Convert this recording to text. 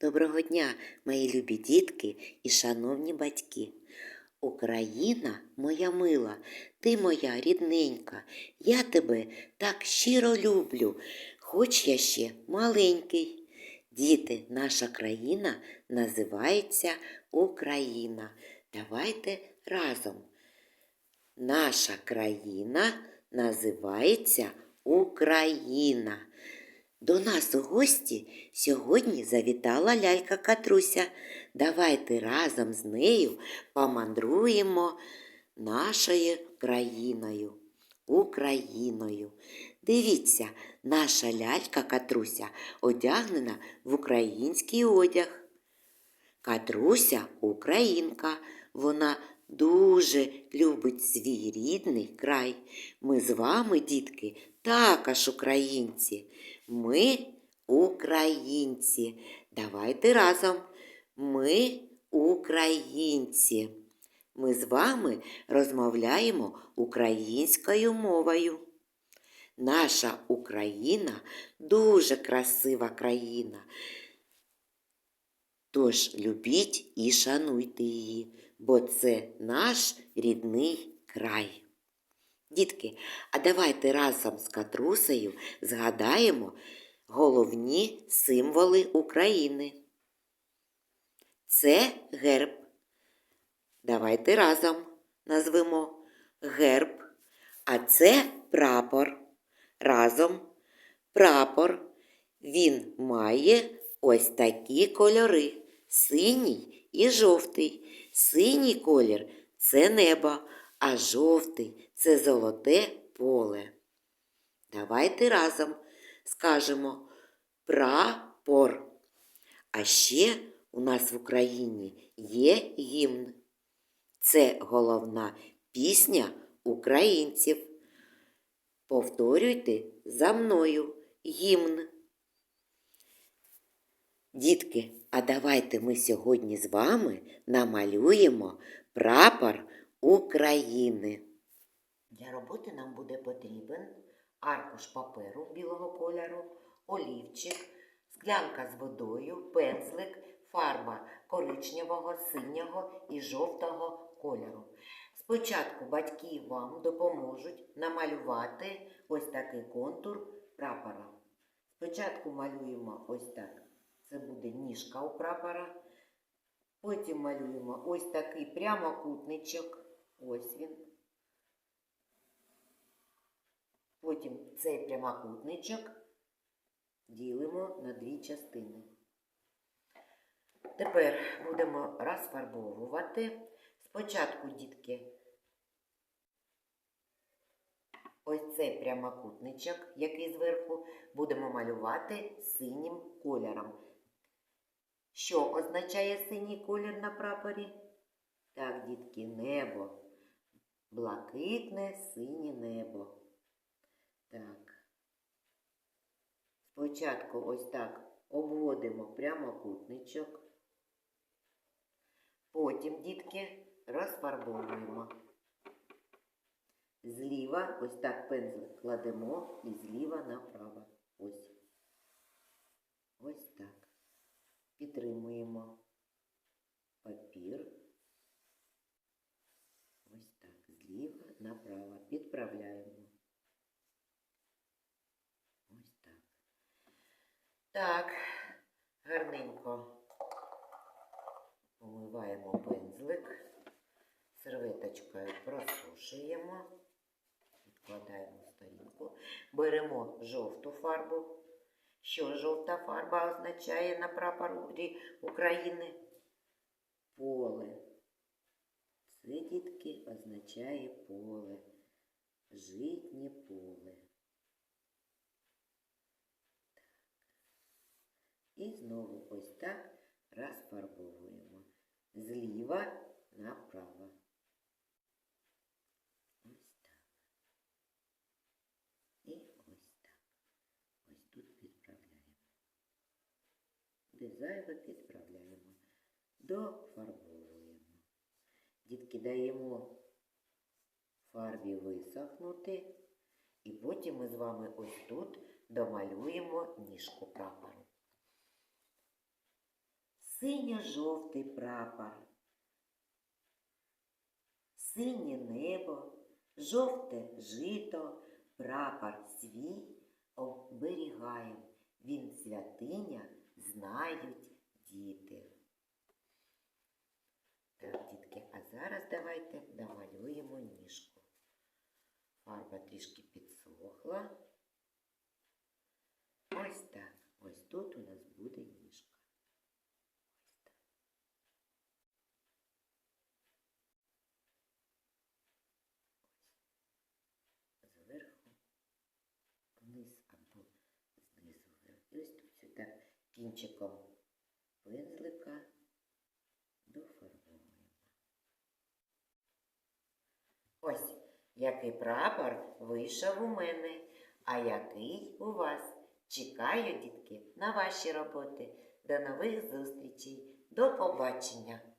Доброго дня, мої любі дітки і шановні батьки. Україна моя мила, ти моя рідненька, я тебе так щиро люблю, хоч я ще маленький. Діти, наша країна називається Україна. Давайте разом. Наша країна називається Україна. До нас у гості сьогодні завітала лялька Катруся. Давайте разом з нею помандруємо нашою країною, Україною. Дивіться, наша лялька Катруся одягнена в український одяг. Катруся українка, вона дуже любить свій рідний край. Ми з вами, дітки, також українці. Ми українці. Давайте разом. Ми українці. Ми з вами розмовляємо українською мовою. Наша Україна дуже красива країна. Тож любіть і шануйте її, бо це наш рідний край. Дітки, а давайте разом з Катрусею згадаємо головні символи України. Це герб. Давайте разом назвемо герб, а це прапор. Разом прапор. Він має ось такі кольори: синій і жовтий. Синій колір це небо, а жовтий це золоте поле. Давайте разом скажемо прапор. А ще у нас в Україні є гімн. Це головна пісня українців. Повторюйте за мною гімн. Дітки, а давайте ми сьогодні з вами намалюємо прапор України. Для роботи нам буде потрібен аркуш паперу білого кольору, олівчик, склянка з водою, пензлик, фарба коричневого, синього і жовтого кольору. Спочатку батьки вам допоможуть намалювати ось такий контур прапора. Спочатку малюємо ось так. Це буде ніжка у прапора. Потім малюємо ось такий прямокутничок. Ось він. Потім цей прямокутничок ділимо на дві частини. Тепер будемо розфарбовувати. Спочатку, дітки, ось цей прямокутничок, який зверху, будемо малювати синім кольором. Що означає синій колір на прапорі? Так, дітки, небо. Блакитне синє небо. Так. Спочатку ось так обводимо прямокутничок. Потім, дітки, розфарбовуємо. Зліва ось так пензлик кладемо і зліва направо. Ось. Ось так. Підтримуємо папір. Ось так. Зліва направо. Підправляємо. Ось так. Так, гарненько помиваємо пензлик, серветочкою просушуємо, відкладаємо сторінку, беремо жовту фарбу. Що жовта фарба означає на прапорі України? Поле. Це, дітки, означає поле. Житнє поле. І знову ось так розфарбовуємо. Зліва направо. Ось так. І ось так. Ось тут підправляємо. Де зайве підправляємо. Дофарбовуємо. Дітки даємо фарбі висохнути. І потім ми з вами ось тут домалюємо ніжку прапору. синьо-жовтий прапор, синє небо, жовте жито, прапор свій оберігаєм. Він святиня, знають діти. Так, дітки, а зараз давайте намалюємо ніжку. Фарба трішки підсохла. Ось так. Ось тут у нас буде ніжка. Ось так. Ось. Зверху вниз або знизу. І ось кінчиком пензлика дофарбовуємо. Ось який прапор вийшов у мене, а який у вас. Чекаю, дітки, на ваші роботи. До нових зустрічей. До побачення!